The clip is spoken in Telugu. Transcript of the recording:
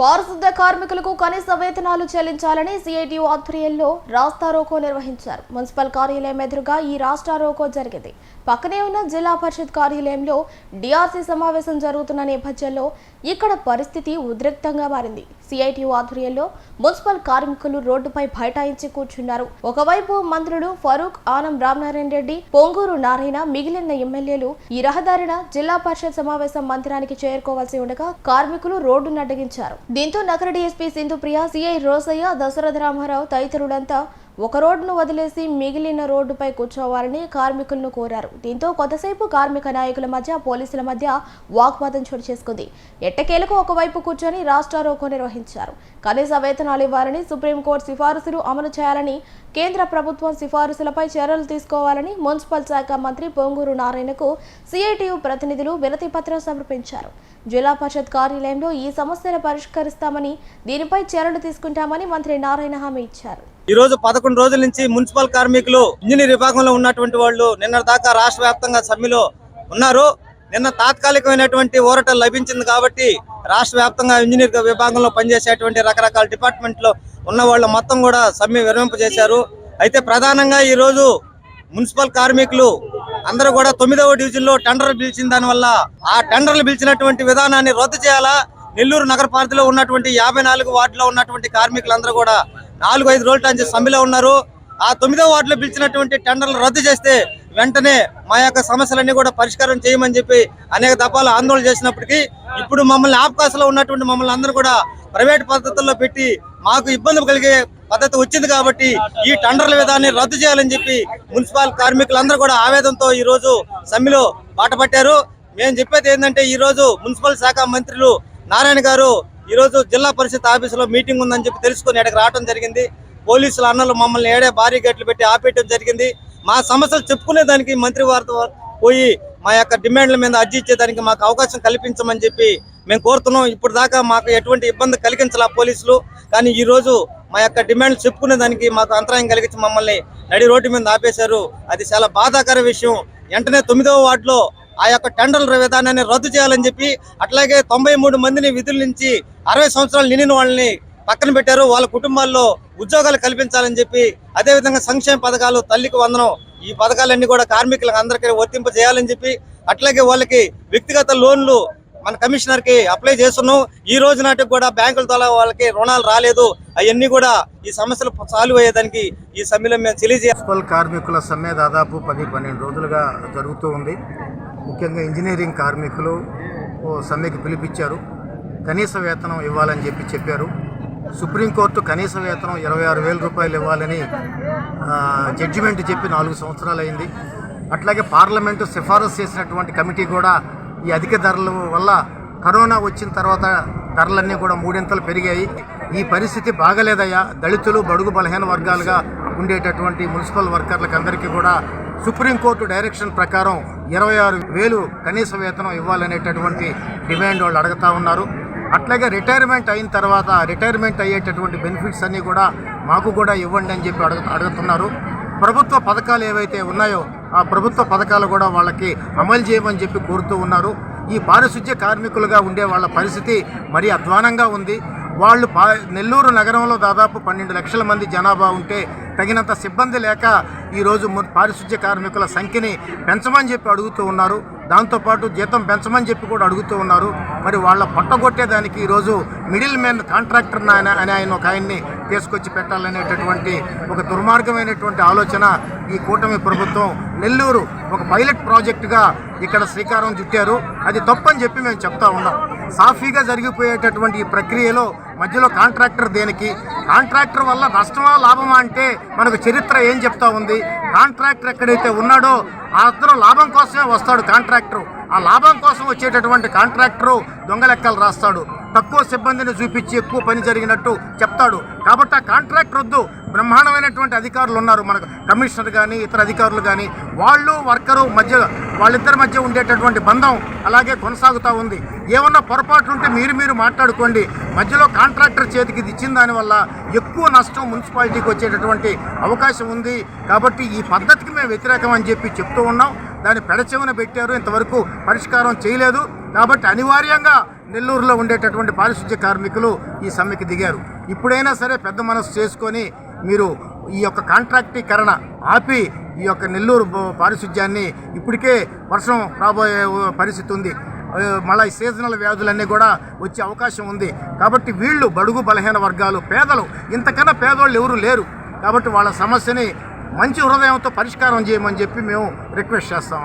పారిశుద్ధ కార్మికులకు కనీస వేతనాలు చెల్లించాలని సిఐటియు ఆధ్వర్యంలో రాస్తా రోకో నిర్వహించారు. మున్సిపల్ కార్యాలయం ఎదురుగా ఈ రాస్తా రోకో జరిగింది. పక్కనే ఉన్న జిల్లా పరిషత్ కార్యాలయంలో డిఆర్సీ సమావేశం జరుగుతున్న నేపథ్యంలో ఇక్కడ పరిస్థితి ఉద్రిక్తంగా మారింది. సిఐటియు ఆధ్వర్యంలో మున్సిపల్ కార్మికులు రోడ్డుపై బైఠాయించి కూర్చున్నారు. ఒకవైపు మంత్రులు ఫరూక్ ఆనం రామనారాయణ రెడ్డి పొంగూరు నారాయణ మిగిలిన ఎమ్మెల్యేలు ఈ రహదారిన జిల్లా పరిషత్ సమావేశం మందిరానికి చేరుకోవాల్సి ఉండగా కార్మికులు రోడ్డును అడ్డగించారు. దీంతో నగర D S P Sindhupriya C I Rosaiah Dasaratha Ramarao తదితరులంతా ఒక రోడ్డును వదిలేసి మిగిలిన రోడ్డుపై కూర్చోవాలని కార్మికులను కోరారు. దీంతో కొద్దిసేపు కార్మిక నాయకుల మధ్య పోలీసుల మధ్య వాగ్వాదం చోటు చేసుకుంది. ఎట్టకేలకు ఒకవైపు కూర్చొని రాష్ట్రారోకో నిర్వహించారు. కనీస వేతనాలు ఇవ్వాలని సుప్రీంకోర్టు సిఫారసులు అమలు చేయాలని కేంద్ర ప్రభుత్వం సిఫారసులపై చర్యలు తీసుకోవాలని మున్సిపల్ శాఖ మంత్రి పొంగూరు నారాయణకు సిఐటియు ప్రతినిధులు వినతి పత్రం సమర్పించారు. జిల్లా పరిషత్ కార్యాలయంలో ఈ సమస్యను పరిష్కరిస్తామని దీనిపై చర్యలు తీసుకుంటామని మంత్రి నారాయణ హామీ ఇచ్చారు. ఈ రోజు పదకొండు రోజుల నుంచి మున్సిపల్ కార్మికులు ఇంజనీర్ విభాగంలో ఉన్నటువంటి వాళ్ళు నిన్న దాకా రాష్ట్ర వ్యాప్తంగా సమ్మెలో ఉన్నారు. నిన్న తాత్కాలికమైనటువంటి ఊరట లభించింది కాబట్టి రాష్ట్ర వ్యాప్తంగా ఇంజనీర్ విభాగంలో పనిచేసేటువంటి రకరకాల డిపార్ట్మెంట్లో ఉన్న వాళ్ళు మొత్తం కూడా సమ్మె విరమింపజేశారు అయితే ప్రధానంగా ఈ రోజు మున్సిపల్ కార్మికులు అందరూ కూడా తొమ్మిదవ డివిజన్లో టెండర్లు పిలిచిన దాని వల్ల ఆ టెండర్లు పిలిచినటువంటి విధానాన్ని రద్దు చేయాలా? నెల్లూరు నగర పరిధిలో ఉన్నటువంటి యాభై నాలుగు వార్డులో ఉన్నటువంటి కార్మికులందరూ కూడా నాలుగు ఐదు రోజుల నుంచి సమ్మెలో ఉన్నారు. ఆ తొమ్మిదో వార్డులో పిలిచినటువంటి టెండర్లు రద్దు చేస్తే వెంటనే మా యొక్క సమస్యలన్నీ కూడా పరిష్కారం చేయమని చెప్పి అనేక దఫాలు ఆందోళన చేసినప్పటికీ ఇప్పుడు మమ్మల్ని ఆపకాశంలో ఉన్నటువంటి మమ్మల్ని అందరూ కూడా ప్రైవేట్ పద్ధతుల్లో పెట్టి మాకు ఇబ్బంది కలిగే పద్ధతి వచ్చింది కాబట్టి ఈ టెండర్ల విధాన్ని రద్దు చేయాలని చెప్పి మున్సిపల్ కార్మికులందరూ కూడా ఆవేదనతో ఈ రోజు సమ్మెలో బాటపట్టారు. మేము చెప్పేది ఏంటంటే ఈ రోజు మున్సిపల్ శాఖ మంత్రులు నారాయణ గారు ఈరోజు జిల్లా పరిషత్ ఆఫీసులో మీటింగ్ ఉందని చెప్పి తెలుసుకుని ఇక్కడికి రావడం జరిగింది. పోలీసులు అన్నలు మమ్మల్ని ఏడే భారీ గేట్లు పెట్టి ఆపేయడం జరిగింది. మా సమస్యలు చెప్పుకునే దానికి మంత్రి వారితో పోయి మా యొక్క డిమాండ్ల మీద అర్జీ ఇచ్చేదానికి మాకు అవకాశం కల్పించమని చెప్పి మేము కోరుతున్నాం. ఇప్పుడు దాకా మాకు ఎటువంటి ఇబ్బంది కలిగించాల పోలీసులు. కానీ ఈరోజు మా యొక్క డిమాండ్లు చెప్పుకునే దానికి మాకు అంతరాయం కలిగించి మమ్మల్ని నడి రోడ్డు మీద ఆపేశారు. అది చాలా బాధాకర విషయం. వెంటనే తొమ్మిదవ వార్డులో ఆ యొక్క టెండర్ల విధానాన్ని రద్దు చేయాలని చెప్పి అట్లాగే తొంభై మూడు మందిని విధుల నుంచి అరవై సంవత్సరాలు నిండిన వాళ్ళని పక్కన పెట్టారు. వాళ్ళ కుటుంబాల్లో ఉద్యోగాలు కల్పించాలని చెప్పి అదే విధంగా సంక్షేమ పథకాలు తల్లికి వందనం ఈ పథకాలన్నీ కూడా కార్మికులకు అందరికీ వర్తింప చేయాలని చెప్పి అట్లాగే వాళ్ళకి వ్యక్తిగత లోన్లు మన కమిషనర్కి అప్లై చేస్తున్నాం. ఈ రోజు నాటికి కూడా బ్యాంకుల ద్వారా వాళ్ళకి రుణాలు రాలేదు. అవన్నీ కూడా ఈ సమస్యలు సాల్వ్ అయ్యేదానికి ఈ సమ్మెలో మేము తెలియజేయాలి కార్మికుల సమ్మె దాదాపు పది పన్నెండు రోజులుగా జరుగుతూ ఉంది. ముఖ్యంగా ఇంజనీరింగ్ కార్మికులు ఓ సమ్మెకి పిలిపించారు. కనీస వేతనం ఇవ్వాలని చెప్పి చెప్పారు. సుప్రీంకోర్టు కనీస వేతనం ఇరవై ఆరు వేల రూపాయలు ఇవ్వాలని జడ్జిమెంట్ చెప్పి నాలుగు సంవత్సరాలు అయింది. అట్లాగే పార్లమెంటు సిఫారసు చేసినటువంటి కమిటీ కూడా ఈ అధిక ధరల వల్ల కరోనా వచ్చిన తర్వాత ధరలన్నీ కూడా మూడింతలు పెరిగాయి. ఈ పరిస్థితి బాగలేదయ్యా. దళితులు బడుగు బలహీన వర్గాలుగా ఉండేటటువంటి మున్సిపల్ వర్కర్లకు అందరికీ కూడా సుప్రీంకోర్టు డైరెక్షన్ ప్రకారం ఇరవై ఆరు వేలు కనీస వేతనం ఇవ్వాలనేటటువంటి డిమాండ్ వాళ్ళు అడుగుతా ఉన్నారు. అట్లాగే రిటైర్మెంట్ అయిన తర్వాత రిటైర్మెంట్ అయ్యేటటువంటి బెనిఫిట్స్ అన్నీ కూడా మాకు కూడా ఇవ్వండి అని చెప్పి అడుగు అడుగుతున్నారు. ప్రభుత్వ పథకాలు ఏవైతే ఉన్నాయో ఆ ప్రభుత్వ పథకాలు కూడా వాళ్ళకి అమలు చేయమని చెప్పి కోరుతూ ఉన్నారు. ఈ పారిశుధ్య కార్మికులుగా ఉండే వాళ్ళ పరిస్థితి మరీ అధ్వానంగా ఉంది. వాళ్ళు పా నెల్లూరు నగరంలో దాదాపు పన్నెండు లక్షల మంది జనాభా ఉంటే తగినంత సిబ్బంది లేక ఈరోజు ము- పారిశుధ్య కార్మికుల సంఖ్యని పెంచమని చెప్పి అడుగుతూ ఉన్నారు. దాంతోపాటు జీతం పెంచమని చెప్పి కూడా అడుగుతూ ఉన్నారు. మరి వాళ్ళ పట్టగొట్టేదానికి ఈరోజు మిడిల్ మ్యాన్ కాంట్రాక్టర్ ఆయన అని ఆయన ఒక ఆయన్ని తీసుకొచ్చి పెట్టాలనేటటువంటి ఒక దుర్మార్గమైనటువంటి ఆలోచన ఈ కూటమి ప్రభుత్వం నెల్లూరు ఒక పైలట్ ప్రాజెక్టుగా ఇక్కడ శ్రీకారం చుట్టారు. అది తప్పని చెప్పి మేము చెప్తా ఉన్నాం. సాఫీగా జరిగిపోయేటటువంటి ఈ ప్రక్రియలో మధ్యలో కాంట్రాక్టర్ దేనికి? కాంట్రాక్టర్ వల్ల నష్టమా లాభమా అంటే మనకు చరిత్ర ఏం చెప్తా ఉంది? కాంట్రాక్టర్ ఎక్కడైతే ఉన్నాడో అతను లాభం కోసమే వస్తాడు కాంట్రాక్టర్. ఆ లాభం కోసం వచ్చేటటువంటి కాంట్రాక్టరు దొంగ లెక్కలు రాస్తాడు. తక్కువ సిబ్బందిని చూపించి ఎక్కువ పని జరిగినట్టు చెప్తాడు. కాబట్టి ఆ కాంట్రాక్టర్ వద్దు. బ్రహ్మాండమైనటువంటి అధికారులు ఉన్నారు మనకు. కమిషనర్ కానీ ఇతర అధికారులు కానీ వాళ్ళు వర్కరు మధ్య వాళ్ళిద్దరి మధ్య ఉండేటటువంటి బంధం అలాగే కొనసాగుతూ ఉంది. ఏమన్నా పొరపాట్లు ఉంటే మీరు మీరు మాట్లాడుకోండి. మధ్యలో కాంట్రాక్టర్ చేతికి ఇది ఇచ్చిన దానివల్ల ఎక్కువ నష్టం మున్సిపాలిటీకి వచ్చేటటువంటి అవకాశం ఉంది. కాబట్టి ఈ పద్ధతికి మేము వ్యతిరేకం అని చెప్పి చెప్తూ ఉన్నాం. దాన్ని పెడచెవిన పెట్టారు. ఇంతవరకు పరిష్కారం చేయలేదు. కాబట్టి అనివార్యంగా నెల్లూరులో ఉండేటటువంటి పారిశుద్ధ్య కార్మికులు ఈ సమ్మెకి దిగారు. ఇప్పుడైనా సరే పెద్ద మనసు చేసుకొని మీరు ఈ యొక్క కాంట్రాక్టీకరణ ఆపి ఈ యొక్క నెల్లూరు పారిశుద్ధ్యాన్ని ఇప్పటికే వర్షం రాబోయే పరిస్థితి ఉంది. మళ్ళా ఈ సీజనల్ వ్యాధులన్నీ కూడా వచ్చే అవకాశం ఉంది. కాబట్టి వీళ్ళు బడుగు బలహీన వర్గాలు పేదలు. ఇంతకన్నా పేదోళ్ళు ఎవరు లేరు. కాబట్టి వాళ్ళ సమస్యని మంచి హృదయంతో పరిష్కారం చేయమని చెప్పి మేము రిక్వెస్ట్ చేస్తాం